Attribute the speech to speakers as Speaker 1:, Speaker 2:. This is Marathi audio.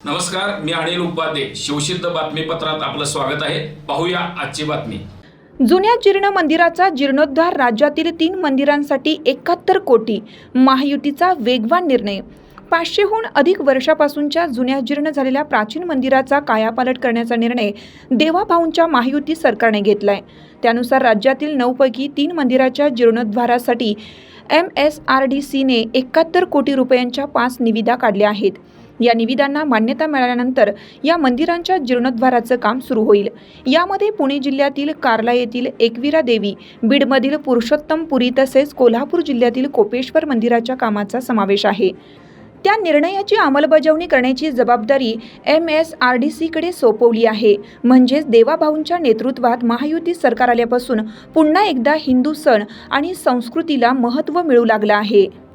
Speaker 1: नमस्कार मी अनिल उपाध्ये. शिवसिद्ध बातमीपत्रात आपलं स्वागत आहे. पाहूया आजची बातमी.
Speaker 2: जुन्या जीर्ण मंदिराचा जीर्णोद्धार राज्यातील तीन मंदिरांसाठी एकाहत्तर कोटी महायुतीचा वेगवान निर्णय. पाचशेहून अधिक वर्षापासूनच्या जुन्या जीर्ण झालेल्या प्राचीन मंदिराचा कायापालट करण्याचा निर्णय देवाभाऊंच्या महायुती सरकारने घेतलाय. त्यानुसार राज्यातील नऊपैकी तीन मंदिराच्या जीर्णोद्धारासाठी एम एस आर डी सीने एकाहत्तर कोटी रुपयांच्या पाच निविदा काढल्या आहेत. या निविदांना मान्यता मिळाल्यानंतर या मंदिरांच्या जीर्णोद्धाराचं काम सुरू होईल. यामध्ये पुणे जिल्ह्यातील कार्ला येथील एकविरा देवी बीडमधील पुरुषोत्तमपुरी तसेच कोल्हापूर जिल्ह्यातील कोपेश्वर मंदिराच्या कामाचा समावेश आहे. त्या निर्णयाची अंमलबजावणी करण्याची जबाबदारी एम एस आर डी सीकडे सोपवली आहे. म्हणजेच देवाभाऊंच्या नेतृत्वात महायुती सरकार आल्यापासून पुन्हा एकदा हिंदू सण आणि संस्कृतीला महत्त्व मिळू लागलं आहे.